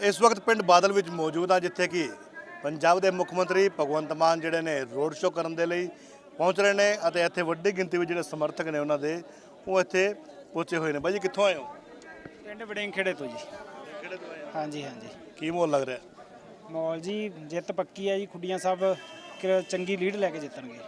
ਇਸ ਵਕਤ ਪਿੰਡ ਬਾਦਲ ਵਿੱਚ ਮੌਜੂਦ ਹਾਂ ਜਿੱਥੇ ਕਿ ਪੰਜਾਬ ਦੇ ਮੁੱਖ ਮੰਤਰੀ ਭਗਵੰਤ ਮਾਨ ਜਿਹੜੇ ਨੇ ਰੋਡ ਸ਼ੋਅ ਕਰਨ ਦੇ ਲਈ ਪਹੁੰਚ ਰਹੇ ਨੇ ਅਤੇ ਇੱਥੇ ਵੱਡੀ ਗਿਣਤੀ ਵਿੱਚ ਜਿਹੜੇ ਸਮਰਥਕ ਨੇ ਉਹਨਾਂ ਦੇ ਉਹ ਇੱਥੇ ਪਹੁੰਚੇ ਹੋਏ ਨੇ। ਬਾਈ ਜੀ ਕਿੱਥੋਂ ਆਏ ਹੋ? ਪਿੰਡ ਵੜਿੰਗ ਖੇੜੇ ਤੋਂ ਜੀ। ਕਿਹੜੇ ਤੋਂ ਆਏ ਹੋ। ਹਾਂਜੀ ਹਾਂਜੀ। ਕੀ ਮੋਲ ਲੱਗ ਰਿਹਾ? ਮੌਲ ਜੀ ਜਿੱਤ ਪੱਕੀ ਹੈ ਜੀ। ਖੁੱਡੀਆਂ ਸਾਹਿਬ ਚੰਗੀ ਲੀਡ ਲੈ ਕੇ ਜਿੱਤਣਗੇ।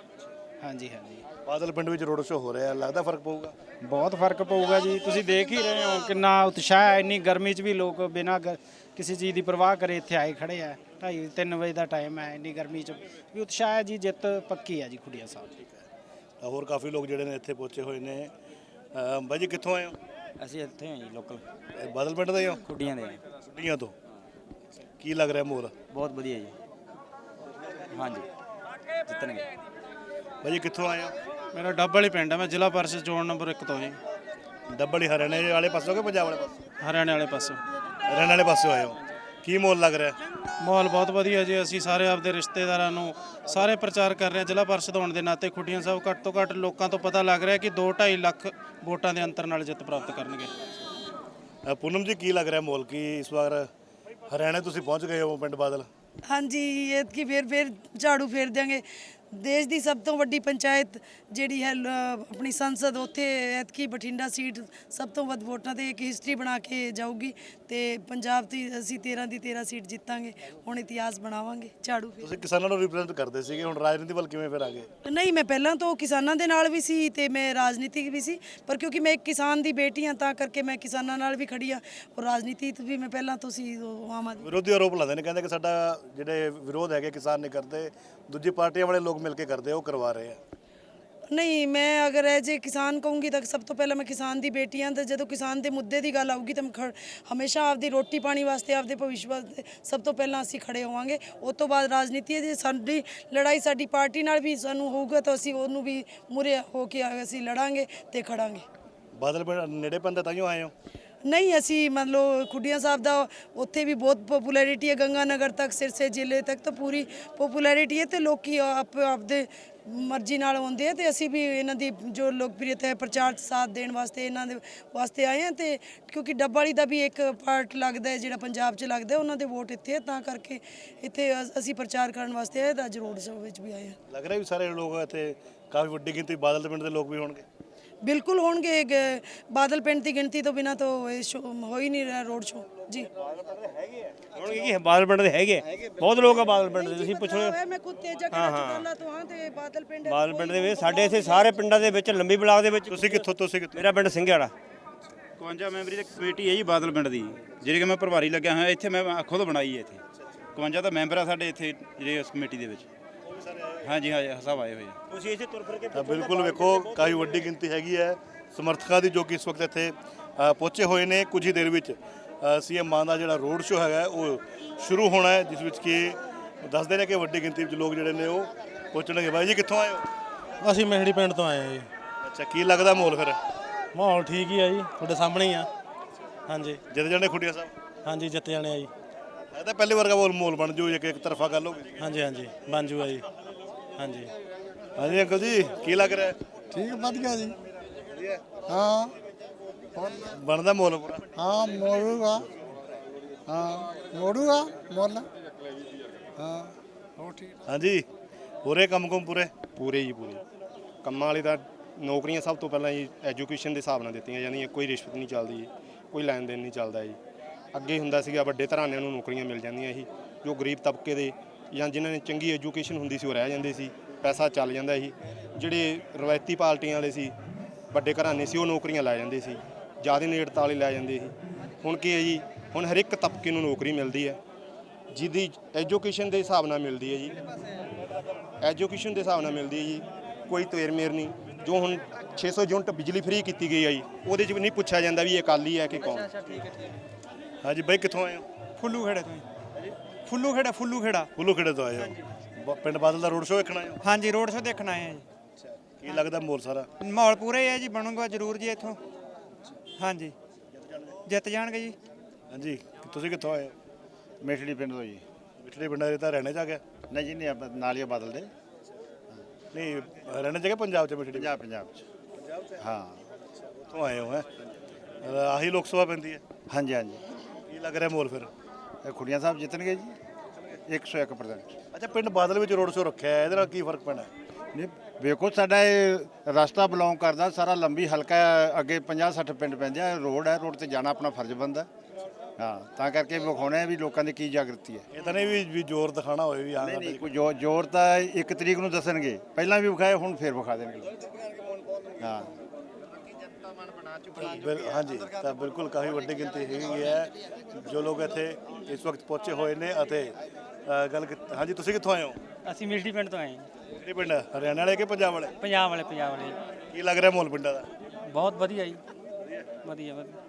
ਹਾਂਜੀ ਹਾਂਜੀ। ਬਾਦਲ ਪਿੰਡ ਵਿੱਚ ਰੋਡ ਸ਼ੋਅ ਹੋ ਰਿਹਾ ਲੱਗਦਾ ਫ਼ਰਕ ਪਊਗਾ? ਬਹੁਤ ਫ਼ਰਕ ਪਊਗਾ ਜੀ। ਤੁਸੀਂ ਦੇਖ ਹੀ ਰਹੇ ਹੋ ਕਿੰਨਾ ਉਤਸ਼ਾਹ ਹੈ ਇੰਨੀ ਗਰਮੀ 'ਚ ਵੀ ਲੋਕ ਬਿਨਾਂ ਗ- ਕਿਸੇ ਚੀਜ਼ ਦੀ ਪਰਵਾਹ ਕਰੇ ਇੱਥੇ ਆਏ ਖੜੇ ਆ। 2:30 3 ਵਜੇ ਦਾ ਟਾਈਮ ਹੈ ਇੰਨੀ ਗਰਮੀ 'ਚ। ਵੀ ਉਤਸ਼ਾਹ ਹੈ ਜੀ ਜਿੱਤ ਪੱਕੀ ਹੈ ਜੀ ਖੁੱਡੀਆਂ ਸਾਹਿਬ ਤਾਂ ਹੋਰ ਕਾਫੀ ਲੋਕ ਜਿਹੜੇ ਨੇ ਇੱਥੇ ਪਹੁੰਚੇ ਹੋਏ ਨੇ। ਅਹ ਬਾਈ ਜੀ ਕਿੱਥੋਂ ਆਏ ਹੋ? ਅਸੀਂ ਇੱਥੇ ਹਾਂ ਜੀ ਲੋਕਲ ਇਹ ਬਾਦਲ ਪਿੰਡ ਦੇ ਹੀ ਹੋ? ਕੁੜੀਆਂ ਦੇ। ਛੁੱਟੀਆਂ ਤੋਂ। ਕੀ ਲੱਗ ਰਿਹਾ ਮੋਲ ਬਹੁਤ ਵਧੀਆ ਜੀ। ਹਾਂਜੀ ਜਿੱਤਣਗੇ। ਬਾਈ ਜੀ ਕਿੱਥੋਂ ਆਏ ਹੋ? ਮੇਰਾ ਡੱਬ ਵਾਲੀ ਪਿੰਡ ਹੈ ਮੈਂ ਜ਼ਿਲ੍ਹਾ ਪਰਿਸ਼ਦ ਜ਼ੋਨ ਨੰਬਰ 1 ਤੋਂ ਜੀ। ਡੱਬਲੀ ਹਰਿਆਣੇ ਵਾਲੇ ਪਾਸੋਂ ਕਿ ਪੰਜਾਬ ਵਾਲੇ ਪਾਸੋਂ? ਹਰਿਆਣੇ ਵਾਲੇ ਪਾਸੋਂ। ਹਰਿਆਣੇ ਵਾਲੇ ਪਾਸੋਂ ਆਏ ਹੋ। ਕੀ ਮੋਲ ਲੱਗ ਰਿਹਾ? ਮਾਹੌਲ ਬਹੁਤ ਵਧੀਆ ਜੀ ਅਸੀਂ ਸਾਰੇ ਆਪਦੇ ਰਿਸ਼ਤੇਦਾਰਾਂ ਨੂੰ ਸਾਰੇ ਪ੍ਰਚਾਰ ਕਰ ਰਹੇ ਹਾਂ। ਜ਼ਿਲ੍ਹਾ ਪਰਿਸ਼ਦ ਹੋਣ ਦੇ ਨਾਤੇ ਖੁੱਡੀਆਂ ਸਾਹਿਬ ਘੱਟ ਤੋਂ ਘੱਟ ਲੋਕਾਂ ਤੋਂ ਪਤਾ ਲੱਗ ਰਿਹਾ ਕਿ 2.5 ਲੱਖ ਵੋਟਾਂ ਦੇ ਅੰਤਰ ਨਾਲ ਜਿੱਤ ਪ੍ਰਾਪਤ ਕਰਨਗੇ। ਅ, ਪੂਨਮ ਜੀ ਕੀ ਲੱਗ ਰਿਹਾ ਮੋਲ ਕੀ ਇਸ ਵਾਰ ਹਰਿਆਣੇ ਤੁਸੀਂ ਪਹੁੰਚ ਗਏ ਹੋ ਪਿੰਡ ਬਾਦਲ? ਹਾਂਜੀ ਐਤਕੀ ਫੇਰ ਫੇਰ ਝਾੜੂ ਫੇਰ ਦਿਆਂਗੇ। ਦੇਸ਼ ਦੀ ਸਭ ਤੋਂ ਵੱਡੀ ਪੰਚਾਇਤ ਜਿਹੜੀ ਹੈ ਲ- ਆਪਣੀ ਸੰਸਦ ਉੱਥੇ ਐਤਕੀ ਬਠਿੰਡਾ ਸੀਟ ਸਭ ਤੋਂ ਵੱਧ ਵੋਟਾਂ ਤੇ ਇੱਕ ਹਿਸਟਰੀ ਬਣਾ ਕੇ ਜਾਊਗੀ ਤੇ ਪੰਜਾਬ ਦੀ ਅਸੀਂ 13 ਦੀ 13 ਸੀਟ ਜਿੱਤਾਂਗੇ ਹੁਣ ਇਤਿਹਾਸ ਬਣਾਵਾਂਗੇ ਝਾੜੂ ਫੇਰ। ਤੁਸੀਂ ਕਿਸਾਨਾਂ ਨੂੰ ਰਿਪਰੈਜ਼ੈਂਟ ਕਰਦੇ ਸੀਗੇ ਹੁਣ ਰਾਜਨੀਤੀ ਵੱਲ ਕਿਵੇਂ ਫਿਰ ਆ ਗਏ ਨਹੀਂ ਮੈਂ ਪਹਿਲਾਂ ਤੋਂ ਕਿਸਾਨਾਂ ਦੇ ਨਾਲ ਵੀ ਸੀ ਤੇ ਮੈਂ ਰਾਜਨੀਤਿਕ ਵੀ ਸੀ ਪਰ ਕਿਉਂਕਿ ਮੈਂ ਇੱਕ ਕਿਸਾਨ ਦੀ ਬੇਟੀ ਹਾਂ ਤਾਂ ਕਰਕੇ ਮੈਂ ਕਿਸਾਨਾਂ ਨਾਲ ਵੀ ਖੜੀ ਹਾਂ ਔਰ ਰਾਜਨੀਤੀ 'ਚ ਵੀ ਮੈਂ ਪਹਿਲਾਂ ਤੋਂ ਸੀ ਉਹ ਆਮ ਆਦਮੀ। ਵਿਰੋਧੀ ਆਰੋਪ ਲਾਉਂਦੇ ਨੇ ਕਹਿੰਦੇ ਕਿ ਸਾਡਾ ਜਿਹੜੇ ਵਿਰੋਧ ਹੈਗੇ ਕਿਸਾਨ ਨਹੀਂ ਕਰਦੇ ਦੂਜੀ ਪਾਰਟੀਆਂ ਵਾਲੇ ਲੋਕ ਮਿਲ ਕੇ ਕਰਦੇ ਆ ਉਹ ਕਰਵਾ ਰਹੇ ਆ? ਨਹੀਂ ਮੈਂ ਅਗਰ ਐਜ ਏ ਕਿਸਾਨ ਕਹੂੰਗੀ ਤਾਂ ਸਭ ਤੋਂ ਪਹਿਲਾਂ ਮੈਂ ਕਿਸਾਨ ਦੀ ਬੇਟੀ ਹਾਂ ਤੇ ਜਦੋਂ ਕਿਸਾਨ ਦੇ ਮੁੱਦੇ ਦੀ ਗੱਲ ਆਊਗੀ ਤਾਂ ਮੈਂ ਖੜ- ਹਮੇਸ਼ਾ ਆਪਦੀ ਰੋਟੀ ਪਾਣੀ ਵਾਸਤੇ ਆਪਦੇ ਭਵਿੱਖ ਵਾਸਤੇ ਸਭ ਤੋਂ ਪਹਿਲਾਂ ਅਸੀਂ ਖੜੇ ਹੋਵਾਂਗੇ। ਉਸ ਤੋਂ ਬਾਅਦ ਰਾਜਨੀਤੀ ਹੈ ਜੇ ਸਾਡੀ ਲੜਾਈ ਸਾਡੀ ਪਾਰਟੀ ਨਾਲ ਵੀ ਸਾਨੂੰ ਹੋਊਗਾ ਤਾਂ ਅਸੀਂ ਉਹਨੂੰ ਵੀ ਮੁਰੇ ਹੋ ਕੇ ਅਸੀਂ ਲੜਾਂਗੇ ਤੇ ਖੜਾਂਗੇ। ਬਾਦਲ ਪਿੰਡ ਨੇੜੇ ਪੈਂਦਾ ਤਾਈਓ ਆਏ ਹੋ? ਨਹੀਂ, ਅਸੀਂ ਮੰਨ ਲਓ ਖੁੱਡੀਆਂ ਸਾਹਿਬ ਦਾ ਉੱਥੇ ਵੀ ਬਹੁਤ ਪਪੂਲੈਰਿਟੀ ਹੈ ਗੰਗਾ ਨਗਰ ਤੱਕ, ਸਿਰਸੇ ਜ਼ਿਲ੍ਹੇ ਤੱਕ ਤਾਂ ਪੂਰੀ ਪਪੂਲੈਰਿਟੀ ਹੈ ਤੇ ਲੋਕੀ ਆਪ, ਆਪਦੇ ਮਰਜ਼ੀ ਨਾਲ ਆਉਂਦੇ ਆ ਤੇ ਅਸੀਂ ਵੀ ਇਹਨਾਂ ਦੀ ਜੋ ਲੋਕਪ੍ਰਿਯਤਾ ਹੈ, ਪ੍ਰਚਾਰ 'ਚ ਸਾਥ ਦੇਣ ਵਾਸਤੇ ਇਹਨਾਂ ਦੇ ਵਾਸਤੇ ਆਏ ਆ ਤੇ ਕਿਉਂਕਿ ਡੱਬਾਲੀ ਦਾ ਵੀ ਇੱਕ ਪਾਰਟ ਲੱਗਦਾ ਹੈ, ਜਿਹੜਾ ਪੰਜਾਬ 'ਚ ਲੱਗਦਾ ਉਹਨਾਂ ਦੇ ਵੋਟ ਇੱਥੇ ਹੈ, ਤਾਂ ਕਰਕੇ ਇੱਥੇ ਅ- ਅਸੀਂ ਪ੍ਰਚਾਰ ਕਰਨ ਵਾਸਤੇ ਆਏ ਤਾਂ ਅੱਜ ਰੋਡ ਸ਼ੋਅ ਵਿੱਚ ਵੀ ਆਏ ਆ ਲੱਗ ਰਿਹਾ ਵੀ ਸਾਰੇ ਲੋਕ ਇੱਥੇ ਕਾਫੀ ਵੱਡੀ ਗਿਣਤੀ, ਬਾਦਲ ਦੇ ਪਿੰਡ ਦੇ ਲੋਕ ਵੀ ਹੋਣਗੇ? ਬਿਲਕੁਲ ਹੋਣਗੇ ਗ- ਬਾਦਲ ਪਿੰਡ ਦੀ ਗਿਣਤੀ ਤੋਂ ਬਿਨਾ ਤਾਂ ਇਹ ਸ਼ੋਅ ਹੋ ਹੀ ਨਹੀਂ ਰਿਹਾ ਰੋਡ ਸ਼ੋਅ ਜੀ। ਹੋਣਗੇ ਕੀ? ਬਾਦਲ ਪਿੰਡ ਦੇ ਹੈਗੇ ਆ। ਬਹੁਤ ਲੋਕ ਆ ਬਾਦਲ ਪਿੰਡ ਦੇ ਤੁਸੀਂ ਪੁੱਛੋ ਮੈਂ ਖੁਦ ਤੇਜਾ ਕਿਹੜਾ ਚੁਕਾਲਾ ਤੋਂ ਹਾਂ ਤੇ ਬਾਦਲ ਪਿੰਡ ਬਾਦਲ ਪਿੰਡ ਦੇ ਵਿੱਚ ਸਾਡੇ ਇੱਥੇ ਸਾਰੇ ਪਿੰਡਾਂ ਦੇ ਵਿੱਚ ਲੰਬੀ ਬਲਾਕ ਦੇ ਵਿੱਚ। ਤੁਸੀਂ ਕਿੱਥੋਂ ਤੁਸੀਂ ਕਿੱਥੋਂ? ਮੇਰਾ ਪਿੰਡ ਸਿੰਘਾੜਾ 51 ਮੈਂਬਰੀ ਦੀ ਕਮੇਟੀ ਹੈ ਜੀ ਬਾਦਲ ਪਿੰਡ ਦੀ ਜਿਹੜੀ ਕਿ ਮੈਂ ਪ੍ਰਭਾਰੀ ਲੱਗਿਆ ਹੋਇਆ ਇੱਥੇ ਮੈਂ ਖੁਦ ਬਣਾਈ ਹੈ ਇੱਥੇ। 51 ਤਾਂ ਮੈਂਬਰ ਆ ਸਾਡੇ ਇੱਥੇ ਜਿਹੜੇ ਇਸ ਕਮੇਟੀ ਦੇ ਵਿੱਚ। ਹਾਂਜੀ ਹਾਂ ਸਭ ਆਏ ਹੋਏ ਆ। ਤੁਸੀਂ ਇੱਥੇ ਤੁਰ ਫਿਰ ਕੇ ਤਾਂ ਬਿਲਕੁਲ ਵੇਖੋ ਕਾਫੀ ਵੱਡੀ ਗਿਣਤੀ ਹੈਗੀ ਹੈ। ਸਮਰਥਕਾਂ ਦੀ ਜੋ ਕਿ ਇਸ ਵਕਤ ਇੱਥੇ ਅ, ਪਹੁੰਚੇ ਹੋਏ ਨੇ ਕੁਝ ਹੀ ਦੇਰ ਵਿੱਚ ਸੀਐਮ ਮਾਨ ਦਾ ਜਿਹੜਾ ਰੋਡ ਸ਼ੋਅ ਹੈਗਾ ਉਹ ਸ਼ੁਰੂ ਹੋਣਾ ਹੈ ਜਿਸ ਵਿੱਚ ਕਿ ਦੱਸਦੇ ਨੇ ਕਿ ਵੱਡੀ ਗਿਣਤੀ ਵਿੱਚ ਲੋਕ ਜਿਹੜੇ ਨੇ ਉਹ ਪਹੁੰਚਣਗੇ। ਬਾਈ ਜੀ ਕਿੱਥੋਂ ਆਏ ਹੋ? ਅਸੀਂ ਮਹਿੜੀ ਪਿੰਡ ਤੋਂ ਆਏ ਹਾਂ ਜੀ। ਅੱਛਾ ਕੀ ਲੱਗਦਾ ਮਾਹੌਲ ਫਿਰ? ਮਾਹੌਲ ਠੀਕ ਹੀ ਆ ਜੀ ਤੁਹਾਡੇ ਸਾਹਮਣੇ ਹੀ ਆ। ਹਾਂਜੀ। ਜਿੱਦ ਜਾਣੇ ਖੁੱਡੀਆਂ ਸਾਹਿਬ? ਹਾਂਜੀ ਜਿੱਤ ਜਾਣੇ ਆ ਜੀ। ਲੱਗਦਾ ਪਹਿਲੀ ਵਾਰ ਦਾ ਮਾਹੌਲ ਬਣ ਜੂ ਇੱਕ ਇੱਕ ਤਰਫਾ ਗੱਲ ਹੋਗੀ ਹਾਂਜੀ ਹਾਂਜੀ ਬਣ ਜੂਗਾ ਜੀ। ਹਾਂਜੀ। ਹਾਂਜੀ ਅੰਕਲ ਜੀ ਕੀ ਲੱਗ ਰਿਹਾ? ਹੈ? ਠੀਕ ਵਧੀਆ ਜੀ। ਹਾਂ। ਬਣਦਾ ਮਾਹੌਲ ਪੂਰਾ? ਹਾਂ ਮੋੜੂਗਾ। ਹਾਂ ਮੋੜੂਗਾ ਮੋੜਨਾ ਹਾਂ ਹੋ ਠੀਕ। ਹਾਂਜੀ ਪੂਰੇ ਕੰਮ ਕੁਮ ਪੂਰੇ? ਪੂਰੇ ਜੀ ਪੂਰੇ। ਕੰਮਾਂ ਵਾਲੇ ਤਾਂ ਨੌਕਰੀਆਂ ਸਭ ਤੋਂ ਪਹਿਲਾਂ ਜੀ ਐਜੂਕੇਸ਼ਨ ਦੇ ਹਿਸਾਬ ਨਾਲ ਦਿੱਤੀਆਂ ਜਾਂਦੀਆਂ ਕੋਈ ਰਿਸ਼ਵਤ ਨਹੀਂ ਚੱਲਦੀ ਜੀ ਕੋਈ ਲੈਣ ਦੇਣ ਨਹੀਂ ਚੱਲਦਾ ਜੀ। ਅੱਗੇ ਹੁੰਦਾ ਸੀਗਾ ਵੱਡੇ ਘਰਾਣਿਆਂ ਨੂੰ ਨੌਕਰੀਆਂ ਮਿਲ ਜਾਂਦੀਆਂ ਸੀ ਜੋ ਗਰੀਬ ਤਬਕੇ ਦੇ ਜਾਂ ਜਿਨ੍ਹਾਂ ਨੇ ਚੰਗੀ ਐਜੂਕੇਸ਼ਨ ਹੁੰਦੀ ਸੀ ਉਹ ਰਹਿ ਜਾਂਦੇ ਸੀ ਪੈਸਾ ਚੱਲ ਜਾਂਦਾ ਸੀ। ਜਿਹੜੇ ਰਵਾਇਤੀ ਪਾਰਟੀਆਂ ਵਾਲੇ ਸੀ ਵੱਡੇ ਘਰਾਣੇ ਸੀ ਉਹ ਨੌਕਰੀਆਂ ਲੈ ਜਾਂਦੇ ਸੀ। ਜ਼ਿਆਦਾ ਨੇੜਤਾ ਵਾਲੇ ਲੈ ਜਾਂਦੇ ਸੀ। ਹੁਣ ਕੀ ਹੈ ਜੀ ਹੁਣ ਹਰ ਇੱਕ ਤਬਕੇ ਨੂੰ ਨੌਕਰੀ ਮਿਲਦੀ ਹੈ। ਜਿਹਦੀ ਐਜੂਕੇਸ਼ਨ ਦੇ ਹਿਸਾਬ ਨਾਲ ਮਿਲਦੀ ਹੈ ਜੀ। ਐਜੂਕੇਸ਼ਨ ਦੇ ਹਿਸਾਬ ਨਾਲ ਮਿਲਦੀ ਹੈ ਜੀ। ਕੋਈ ਤੇਰ ਮੇਰ ਨਹੀਂ। ਜੋ ਹੁਣ 600 ਯੂਨਿਟ ਬਿਜਲੀ ਫ੍ਰੀ ਕੀਤੀ ਗਈ ਹੈ ਜੀ ਉਹਦੇ 'ਚ ਵੀ ਨਹੀਂ ਪੁੱਛਿਆ ਜਾਂਦਾ ਵੀ ਇਹ ਅਕਾਲੀ ਹੈ ਕਿ ਕੌਣ। ਹਾਂਜੀ ਬਾਈ ਕਿੱਥੋਂ ਆਏ ਹੋ? ਫੁੱਲੂ ਖੇੜੇ ਤੋਂ ਫੁੱਲੂ ਖੇੜਾ ਫੁੱਲੂ ਖੇੜਾ। ਫੁੱਲੂ ਖੇੜੇ ਤੋਂ ਆਏ ਹੋ। ਬ- ਪਿੰਡ ਬਾਦਲ ਦਾ ਰੋਡ ਸ਼ੋਅ ਵੇਖਣਾ ਆਏ ਹੋ? ਹਾਂਜੀ ਰੋਡ ਸ਼ੋਅ ਦੇਖਣ ਆਏ ਆ ਜੀ। ਕੀ ਲੱਗਦਾ ਮਾਹੌਲ ਸਾਰਾ? ਮਾਹੌਲ ਪੂਰਾ ਹੀ ਹੈ ਜੀ ਬਣੂਗਾ ਜ਼ਰੂਰ ਜੀ ਇੱਥੋਂ। ਹਾਂਜੀ। ਜਿੱਤ ਜਾਣਗੇ ਜੀ। ਹਾਂਜੀ ਤੁਸੀਂ ਕਿੱਥੋਂ ਆਏ ਹੋ? ਮੇਠੜੀ ਪਿੰਡ ਤੋਂ ਜੀ। ਮਿੱਠੜੇ ਪਿੰਡਾਂ ਦੇ ਤਾਂ ਚ ਆ ਗਿਆ ਨਹੀਂ ਜੀ ਨਹੀਂ ਆਪਾਂ ਨਾਲ ਹੀ ਆ ਬਦਲਦੇ ਨਹੀਂ ਚ ਕਿ ਪੰਜਾਬ ਚ ਮਿੱਠੜੀ? ਪੰਜਾਬ ਪੰਜਾਬ ਚ। ਹਾਂ। ਉੱਥੋਂ ਆਏ ਹੋ ਹੈ? ਆਹੀ ਲੋਕ ਸਭਾ ਪੈਂਦੀ ਹੈ? ਹਾਂਜੀ ਹਾਂਜੀ। ਕੀ ਲੱਗ ਰਿਹਾ ਮਾਹੌਲ ਫਿਰ? ਖੁੱਡੀਆਂ ਸਾਹਿਬ ਜਿੱਤਣਗੇ ਜੀ। 101% ਅੱਛਾ ਪਿੰਡ ਬਾਦਲ ਵਿੱਚ ਰੋਡ ਸ਼ੋਅ ਰੱਖਿਆ ਹੈ ਇਹਦੇ ਨਾਲ ਕੀ ਫ਼ਰਕ ਪੈਣਾ? ਨਹੀਂ ਵੇਖੋ ਸਾਡਾ ਇਹ ਰਸਤਾ ਬਿਲੋਂਗ ਕਰਦਾ ਸਾਰਾ ਲੰਬੀ ਹਲਕਾ ਹੈ, ਅੱਗੇ 50 60 ਪਿੰਡ ਪੈਂਦੇ ਆ ਰੋਡ ਹੈ ਰੋਡ ਤੇ ਜਾਣਾ ਆਪਣਾ ਫਰਜ਼ ਬੰਦਾ ਹਾਂ ਤਾਂ ਕਰਕੇ ਵਿਖਾਉਣਾ ਹੈ ਵੀ ਲੋਕਾਂ ਦੀ ਕੀ ਜਾਗਰਤੀ ਹੈ। ਇਹ ਤਾਂ ਨਹੀਂ ਵੀ ਵੀ ਜ਼ੋਰ ਦਿਖਾਣਾ ਹੋਵੇ ਵੀ ਹਾਂ ਨਹੀਂ ਨਹੀਂ ਕੋਈ ਜ਼ੋ- ਜ਼ੋਰ ਤਾਂ ਇੱਕ ਤਰੀਕ ਨੂੰ ਦੱਸਣਗੇ। ਪਹਿਲਾਂ ਵੀ ਵਿਖਾਏ ਹੁਣ ਫੇਰ ਵਿਖਾ ਦੇਣਗੇ। ਹਾਂ। ਬਿਲ- ਹਾਂਜੀ ਤਾਂ ਬਿਲਕੁਲ ਕਾਫੀ ਵੱਡੀ ਗਿਣਤੀ ਹੈਗੀ ਹੈ। ਜੋ ਲੋਕ ਇੱਥੇ ਇਸ ਵਕਤ ਪਹੁੰਚੇ ਹੋਏ ਨੇ ਅਤੇ ਅ, ਗੱਲ ਕੀਤੀ- ਹਾਂਜੀ ਤੁਸੀਂ ਕਿੱਥੋਂ ਆਏ ਹੋ? ਅਸੀਂ ਮਿਲਟੀ ਪਿੰਡ ਤੋਂ ਆਏ ਹਾਂ। ਕਿਹੜੇ ਪਿੰਡ ਹਰਿਆਣਾ ਵਾਲੇ ਕਿ ਪੰਜਾਬ ਵਾਲੇ? ਪੰਜਾਬ ਵਾਲੇ ਪੰਜਾਬ ਵਾਲੇ। ਕੀ ਲੱਗ ਰਿਹਾ ਮਾਹੌਲ ਪਿੰਡਾਂ ਦਾ? ਬਹੁਤ ਵਧੀਆ ਜੀ। ਵਧੀਆ ਵਧੀਆ।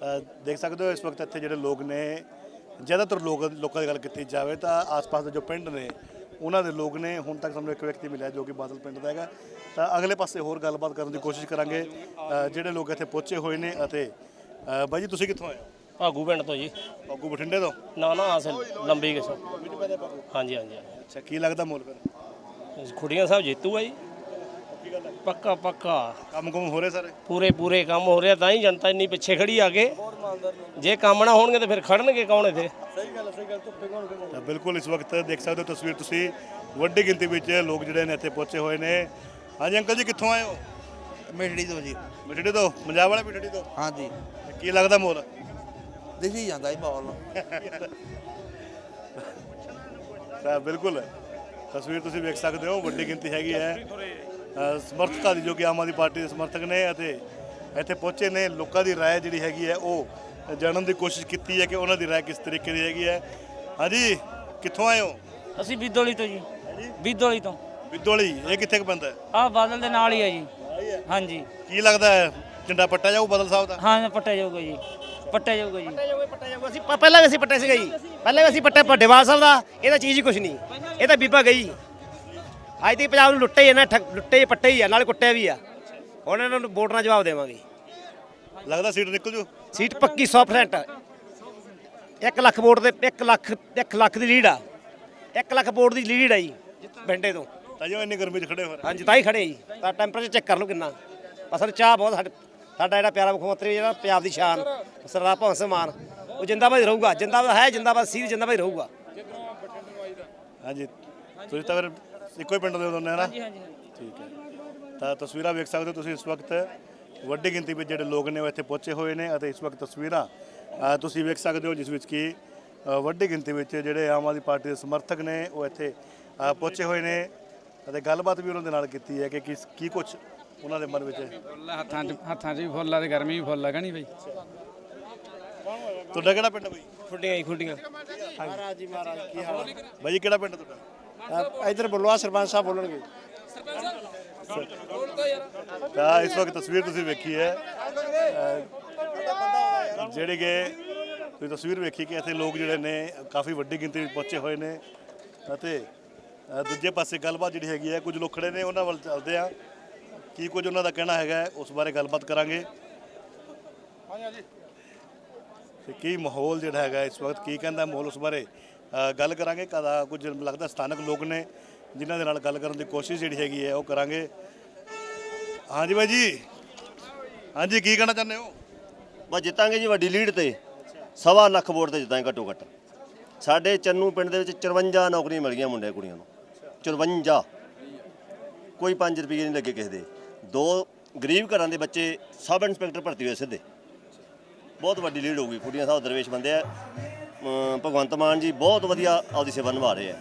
ਤਾਂ ਦੇਖ ਸਕਦੇ ਹੋ ਇਸ ਵਕਤ ਇੱਥੇ ਜਿਹੜੇ ਲੋਕ ਨੇ ਜ਼ਿਆਦਾਤਰ ਲੋਕ ਲੋਕਾਂ ਦੀ ਗੱਲ ਕੀਤੀ ਜਾਵੇ ਤਾਂ ਆਸ-ਪਾਸ ਦੇ ਜੋ ਪਿੰਡ ਨੇ ਉਹਨਾਂ ਦੇ ਲੋਕ ਨੇ ਹੁਣ ਤੱਕ ਸਾਨੂੰ ਇੱਕ ਵਿਅਕਤੀ ਮਿਲਿਆ ਜੋ ਕਿ ਬਾਦਲ ਪਿੰਡ ਦਾ ਹੈਗਾ। ਤਾਂ ਅਗਲੇ ਪਾਸੇ ਹੋਰ ਗੱਲਬਾਤ ਕਰਨ ਦੀ ਕੋਸ਼ਿਸ਼ ਕਰਾਂਗੇ। ਜਿਹੜੇ ਲੋਕ ਇੱਥੇ ਪਹੁੰਚੇ ਹੋਏ ਨੇ ਅਤੇ ਬਾਈ ਜੀ ਤੁਸੀਂ ਕਿੱਥੋਂ ਆਏ ਹੋ? ਭਾਗੂ ਪਿੰਡ ਤੋਂ ਜੀ। ਪੱਗੂ ਬਠਿੰਡੇ ਤੋਂ? ਨਾ ਨਾ ਅਸਲ ਲੰਬੀ ਕਿਸਮ। ਹਾਂਜੀ ਹਾਂਜੀ ਅੱਛਾ। ਕੀ ਲੱਗਦਾ ਮੁੱਲ ਫਿਰ? ਖੁੱਡੀਆਂ ਸਾਹਿਬ ਜੇਤੂ ਆ ਜੀ। ਪੱਕਾ ਪੱਕਾ। ਕੰਮ ਕੁਮ ਹੋ ਰਹੇ ਸਾਰੇ? ਪੂਰੇ ਪੂਰੇ ਕੰਮ ਹੋ ਰਿਹਾ ਤਾਂ ਹੀ ਜਨਤਾ ਇੰਨੀ ਪਿੱਛੇ ਖੜੀ ਆ ਕੇ। ਜੇ ਕੰਮ ਨਾ ਹੋਣਗੇ ਤਾਂ ਫਿਰ ਖੜਨਗੇ ਕੌਣ ਇੱਥੇ? ਤਾਂ ਬਿਲਕੁਲ ਇਸ ਵਕਤ ਦੇਖ ਸਕਦੇ ਹੋ ਤਸਵੀਰ ਤੁਸੀਂ ਵੱਡੀ ਗਿਣਤੀ ਵਿੱਚ ਲੋਕ ਜਿਹੜੇ ਨੇ ਇੱਥੇ ਪਹੁੰਚੇ ਹੋਏ ਨੇ। ਹਾਂਜੀ ਅੰਕਲ ਜੀ ਕਿੱਥੋਂ ਆਏ ਹੋ? ਮਿਠੜੀ ਤੋਂ ਜੀ। ਬਠਿੰਡੇ ਤੋਂ ਪੰਜਾਬ ਵਾਲੇ ਬਠਿੰਡੇ ਤੋਂ? ਹਾਂਜੀ। ਕੀ ਲੱਗਦਾ ਮੁੱਲ ਦਿਖੀ ਜਾਂਦਾ ਹੀ ਮਾਹੌਲ। ਤਾਂ ਬਿਲਕੁਲ ਤਸਵੀਰ ਤੁਸੀਂ ਵੇਖ ਸਕਦੇ ਹੋ ਵੱਡੀ ਗਿਣਤੀ ਹੈਗੀ ਹੈ। ਸਮਰਥਕਾਂ ਦੀ ਜੋ ਕਿ ਆਮ ਆਦਮੀ ਪਾਰਟੀ ਦੇ ਸਮਰਥਕ ਨੇ ਅਤੇ ਇੱਥੇ ਪਹੁੰਚੇ ਨੇ ਲੋਕਾਂ ਦੀ رائے ਜਿਹੜੀ ਹੈਗੀ ਹੈ ਉਹ ਜਾਣਨ ਦੀ ਕੋਸ਼ਿਸ਼ ਕੀਤੀ ਹੈ ਕਿ ਉਹਨਾਂ ਦੀ رائے ਕਿਸ ਤਰੀਕੇ ਦੀ ਹੈਗੀ ਹੈ ਹਾਂਜੀ ਕਿੱਥੋਂ ਆਏ ਹੋ ਅਸੀਂ ਬਿੱਦੋਲੀ ਤੋਂ ਜੀ ਬਿੱਦੋਲੀ ਤੋਂ ਵਿਦੋਲੀ ਇਹ ਕਿੱਥੇ ਕੁ ਪੈਂਦਾ ਹੈ ਆਹ ਬਾਦਲ ਦੇ ਨਾਲ ਹੀ ਆ ਜੀ ਹਾਂਜੀ ਕੀ ਲੱਗਦਾ ਹੈ ਝੰਡਾ ਪੱਟਾ ਜਾਊ ਬਦਲ ਸਾਹਿਬ ਦਾ ਹਾਂ ਪੱਟਿਆ ਜਾਊਗਾ ਜੀ ਪੱਟਿਆ ਜਾਊਗਾ ਜੀ ਅਸੀਂ ਪ- ਪਹਿਲਾਂ ਵੀ ਅਸੀਂ ਪੱਟੇ ਸੀਗੇ ਜੀ ਪਹਿਲਾਂ ਵੀ ਅਸੀਂ ਪੱਟੇ ਪੱਡੇਵਾਲ ਸਾਹਿਬ ਦਾ ਇਹਦਾ ਚੀਜ਼ ਹੀ ਕੁਛ ਨਹੀਂ ਇਹ ਤਾਂ ਬੀਬਾ ਗਈ ਅੱਜ ਦੀ ਪੰਜਾਬ ਨੂੰ ਲੁੱਟੇ ਹੀ ਆ ਨਾ ਠੱਗ- ਲੁੱਟੇ ਪੱਟੇ ਹੀ ਆ ਨਾਲ ਕੁੱਟਿਆ ਵੀ ਆ। ਹੁਣ ਇਹਨਾਂ ਨੂੰ ਵੋਟ ਨਾਲ ਜਵਾਬ ਦੇਵਾਂਗੇ। ਲੱਗਦਾ ਸੀਟ ਨਿਕਲ ਜੂ? ਸੀਟ ਪੱਕੀ 100% 1 ਲੱਖ ਵੋਟ ਦੇ 1 ਲੱਖ 1 ਲੱਖ ਦੀ ਲੀਡ ਆ। 1 ਲੱਖ ਵੋਟ ਦੀ ਲੀਡ ਆ ਜੀ ਬੈਂਡੇ ਤੋਂ। ਤਾਂ ਜੋ ਇੰਨੀ ਗਰਮੀ 'ਚ ਖੜੇ ਹੋ ਹਾਂਜੀ ਤਾਂ ਹੀ ਖੜੇ ਜੀ। ਤਾਂ ਟੈਂਪਰੇਚਰ ਚੈੱਕ ਕਰ ਲਓ ਕਿੰਨਾ। ਸਾਨੂੰ ਚਾਹ ਬਹੁਤ ਸਾਡੇ ਸਾਡਾ ਜਿਹੜਾ ਪਿਆਰਾ ਮੁੱਖ ਮੰਤਰੀ ਜਿਹੜਾ ਪੰਜਾਬ ਦੀ ਸ਼ਾਨ ਸਰਦਾਰ ਭਗਵੰਤ ਸਿੰਘ ਮਾਨ ਉਹ ਜਿੰਦਾਬਾਦ ਰਹੂਗਾ। ਜਿੰਦਾਬਾਦ ਹੈ ਜਿੰਦਾਬਾਦ ਸੀ ਜਿੰਦਾਬਾਦ ਰਹੂਗਾ। ਹਾਂਜੀ। ਤੁਸੀਂ ਤਾਂ ਫਿਰ ਇੱਕੋ ਹੀ ਪਿੰਡ ਦੇ ਦੋਨੇ ਨਾ ਠੀਕ ਹੈ। ਤਾਂ ਤਸਵੀਰਾਂ ਵੇਖ ਸਕਦੇ ਹੋ ਤੁਸੀਂ ਇਸ ਵਕਤ। ਵੱਡੀ ਗਿਣਤੀ ਵਿੱਚ ਜਿਹੜੇ ਲੋਕ ਨੇ ਉਹ ਇੱਥੇ ਪਹੁੰਚੇ ਹੋਏ ਨੇ ਅਤੇ ਇਸ ਵਕਤ ਤਸਵੀਰਾਂ ਅ, ਤੁਸੀਂ ਵੇਖ ਸਕਦੇ ਹੋ ਜਿਸ ਵਿੱਚ ਕਿ ਅ, ਵੱਡੀ ਗਿਣਤੀ ਵਿੱਚ ਜਿਹੜੇ ਆਮ ਆਦਮੀ ਪਾਰਟੀ ਦੇ ਸਮਰਥਕ ਨੇ ਉਹ ਇੱਥੇ ਅ, ਪਹੁੰਚੇ ਹੋਏ ਨੇ ਅਤੇ ਗੱਲਬਾਤ ਵੀ ਉਹਨਾਂ ਦੇ ਨਾਲ ਕੀਤੀ ਹੈ ਕਿ ਕਿਸ ਕੀ ਕੁਝ ਉਹਨਾਂ ਦੇ ਮਨ ਵਿੱਚ ਹੈ। ਹੱਥਾਂ 'ਚ ਹੱਥਾਂ 'ਚ ਵੀ ਫੁੱਲ ਆ ਤੇ ਗਰਮੀ ਵੀ ਫੁੱਲ ਆ ਕਹਣੀ ਬਈ? ਤੁਹਾਡਾ ਕਿਹੜਾ ਪਿੰਡ ਹੈ ਬਈ? ਖੁੱਡੀਆਂ ਹੀ ਖੁੱਡੀਆਂ। ਬਾਈ ਜੀ ਕਿਹੜਾ ਪਿੰਡ ਤੁਹਾਡਾ? ਇਧਰ ਬੁਲਵਾ ਸਰਪੰਚ ਸਾਹਿਬ ਬੋਲਣਗੇ। ਤਾਂ ਇਸ ਵਕਤ ਤਸਵੀਰ ਤੁਸੀਂ ਵੇਖੀ ਹੈ। ਜਿਹੜੇ ਕਿ ਤੁਸੀਂ ਤਸਵੀਰ ਵੇਖੀ ਕਿ ਇੱਥੇ ਲੋਕ ਜਿਹੜੇ ਨੇ ਕਾਫੀ ਵੱਡੀ ਗਿਣਤੀ ਵਿੱਚ ਪਹੁੰਚੇ ਹੋਏ ਨੇ। ਅਤੇ ਦੂਜੇ ਪਾਸੇ ਗੱਲਬਾਤ ਜਿਹੜੀ ਹੈਗੀ ਹੈ, ਕੁਝ ਲੋਕ ਖੜੇ ਨੇ, ਉਹਨਾਂ ਵੱਲ ਚੱਲਦੇ ਆ ਕੀ ਕੁਝ ਉਹਨਾਂ ਦਾ ਕਹਿਣਾ ਹੈਗਾ ਉਸ ਬਾਰੇ ਗੱਲਬਾਤ ਕਰਾਂਗੇ। ਤੇ ਕੀ ਮਾਹੌਲ ਜਿਹੜਾ ਹੈਗਾ ਇਸ ਵਕਤ, ਕੀ ਕਹਿੰਦਾ ਮਾਹੌਲ ਉਸ ਬਾਰੇ? ਗੱਲ ਕਰਾਂਗੇ, ਕਦਾ ਕੁਝ ਲੱਗਦਾ ਸਥਾਨਕ ਲੋਕ ਨੇ ਜਿਨ੍ਹਾਂ ਦੇ ਨਾਲ ਗੱਲ ਕਰਨ ਦੀ ਕੋਸ਼ਿਸ਼ ਜਿਹੜੀ ਹੈਗੀ ਹੈ, ਉਹ ਕਰਾਂਗੇ। ਹਾਂਜੀ ਬਾਈ ਜੀ। ਹਾਂਜੀ, ਕੀ ਕਹਿਣਾ ਚਾਹੁੰਦੇ ਹੋ? ਬਸ ਜਿੱਤਾਂਗੇ ਜੀ ਵੱਡੀ ਲੀਡ ਤੇ। ਸਵਾ ਲੱਖ ਵੋਟ ਤੇ ਜਿੱਤਾਂਗੇ ਘੱਟੋ ਘੱਟ। ਸਾਡੇ ਚੰਨੂ ਪਿੰਡ ਦੇ ਵਿੱਚ 54 ਨੌਕਰੀਆਂ ਮਿਲ ਗਈਆਂ ਮੁੰਡੇ ਕੁੜੀਆਂ ਨੂੰ। 54 ਕੋਈ 5 ਰੁਪਏ ਨਹੀਂ ਲੱਗੇ ਕਿਸੇ ਦੇ। ਦੋ ਗਰੀਬ ਘਰਾਂ ਦੇ ਬੱਚੇ ਸਬ ਇੰਸਪੈਕਟਰ ਭਰਤੀ ਹੋਏ ਸਿੱਧੇ। ਬਹੁਤ ਵੱਡੀ ਲੀਡ ਹੋਊਗੀ ਕੁੜੀਆਂ ਸਾਹਿਬ ਦਰਵੇਸ਼ ਬੰਦੇ ਆ। ਭਗਵੰਤ ਮਾਨ ਜੀ ਬਹੁਤ ਵਧੀਆ ਆਪਦੀ ਸੇਵਾ ਨਿਭਾ ਰਹੇ ਆ।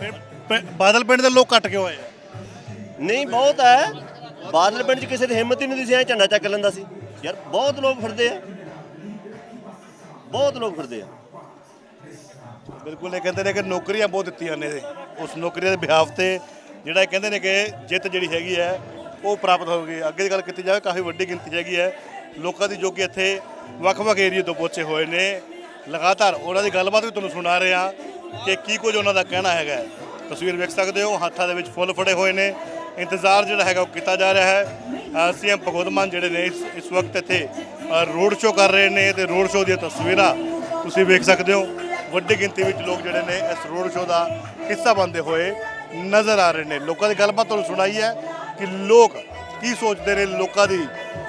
ਪਿੰ- ਪਿੰ- ਬਾਦਲ ਪਿੰਡ ਦੇ ਲੋਕ ਕੱਟ ਕਿਉਂ ਆਏ? ਆ? ਨਹੀਂ ਬਹੁਤ ਹੈ। ਬਾਦਲ ਪਿੰਡ 'ਚ ਕਿਸੇ ਦੀ ਹਿੰਮਤ ਹੀ ਨਹੀਂ ਸੀ ਐ ਝੰਡਾ ਚੱਕ ਲੈਂਦਾ ਸੀ। ਯਾਰ ਬਹੁਤ ਲੋਕ ਫਿਰਦੇ ਆ। ਬਹੁਤ ਲੋਕ ਫਿਰਦੇ ਆ। ਬਿਲਕੁਲ ਇਹ ਕਹਿੰਦੇ ਨੇ ਕਿ ਨੌਕਰੀਆਂ ਬਹੁਤ ਦਿੱਤੀਆਂ ਨੇ ਉਸ ਨੌਕਰੀਆਂ ਦੇ ਬਿਹਾਫ ਤੇ ਜਿਹੜਾ ਇਹ ਕਹਿੰਦੇ ਨੇ ਕਿ ਜਿੱਤ ਜਿਹੜੀ ਹੈਗੀ ਹੈ ਉਹ ਪ੍ਰਾਪਤ ਹੋ ਗਈ ਅੱਗੇ ਦੀ ਗੱਲ ਕੀਤੀ ਜਾਵੇ ਕਾਫੀ ਵੱਡੀ ਗਿਣਤੀ ਹੈਗੀ ਹੈ। ਲੋਕਾਂ ਦੀ ਜੋ ਕਿ ਇੱਥੇ ਵੱਖ-ਵੱਖ ਏਰੀਆ ਤੋਂ ਪਹੁੰਚੇ ਹੋਏ ਨੇ। ਲਗਾਤਾਰ ਉਹਨਾਂ ਦੀ ਗੱਲਬਾਤ ਵੀ ਤੁਹਾਨੂੰ ਸੁਣਾ ਰਹੇ ਹਾਂ ਕਿ ਕੀ ਕੁਝ ਉਹਨਾਂ ਦਾ ਕਹਿਣਾ ਹੈਗਾ ਤਸਵੀਰ ਵੇਖ ਸਕਦੇ ਹੋ, ਹੱਥਾਂ ਦੇ ਵਿੱਚ ਫੁੱਲ ਫੜੇ ਹੋਏ ਨੇ। ਇੰਤਜ਼ਾਰ ਜਿਹੜਾ ਹੈਗਾ ਉਹ ਕੀਤਾ ਜਾ ਰਿਹਾ ਹੈ। ਸੀਐਮ ਭਗਵੰਤ ਮਾਨ ਜਿਹੜੇ ਨੇ ਇਸ ਇਸ ਵਕਤ ਇੱਥੇ ਰੋਡ ਸ਼ੋਅ ਕਰ ਰਹੇ ਨੇ ਤੇ ਰੋਡ ਸ਼ੋਅ ਦੀਆਂ ਤਸਵੀਰਾਂ ਤੁਸੀਂ ਵੇਖ ਸਕਦੇ ਹੋ। ਵੱਡੀ ਗਿਣਤੀ ਵਿੱਚ ਲੋਕ ਜਿਹੜੇ ਨੇ ਇਸ ਰੋਡ ਸ਼ੋਅ ਦਾ ਹਿੱਸਾ ਬਣਦੇ ਹੋਏ ਨਜ਼ਰ ਆ ਰਹੇ ਨੇ। ਲੋਕਾਂ ਦੀ ਗੱਲਬਾਤ ਤੁਹਾਨੂੰ ਸੁਣਾਈ ਹੈ ਕਿ ਲੋਕ ਕੀ ਸੋਚਦੇ ਨੇ, ਲੋਕਾਂ ਦੀ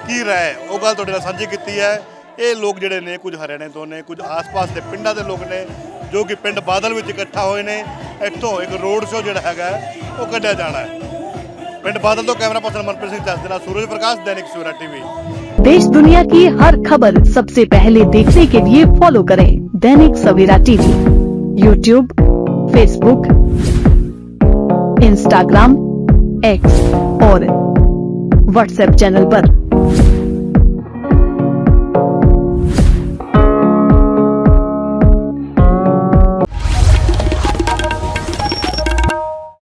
ਕੀ ਰਾਏ ਹੈ, ਉਹ ਗੱਲ ਤੁਹਾਡੇ ਨਾਲ ਸਾਂਝੀ ਕੀਤੀ ਹੈ ਇਹ ਲੋਕ ਜਿਹੜੇ ਨੇ ਕੁਝ ਹਰਿਆਣੇ ਤੋਂ ਨੇ ਕੁਝ ਆਸ-ਪਾਸ ਦੇ ਪਿੰਡਾਂ ਦੇ ਲੋਕ ਨੇ ਜੋ ਕਿ ਪਿੰਡ ਬਾਦਲ ਵਿੱਚ ਇਕੱਠਾ ਹੋਏ ਨੇ ਇੱਥੋਂ ਇੱਕ ਰੋਡ ਸ਼ੋਅ ਜਿਹੜਾ ਹੈਗਾ ਹੈ, ਉਹ ਕੱਢਿਆ ਜਾਣਾ ਹੈ ਪਿੰਡ ਬਾਦਲ ਤੋਂ ਕੈਮਰਾ ਪਰਸਨ ਮਨਪ੍ਰੀਤ ਸਿੰਘ ਜੱਜ ਦੇ ਨਾਲ ਸੂਰਜ ਪ੍ਰਕਾਸ਼ ਦੈਨਿਕ ਸਵੇਰਾ ਟੀਵੀ देश दुनिया की हर खबर सबसे पहले देखने के लिए फॉलो करें Dainik Savera TV YouTube Facebook Instagram X और व्हाट्सएप चैनल पर।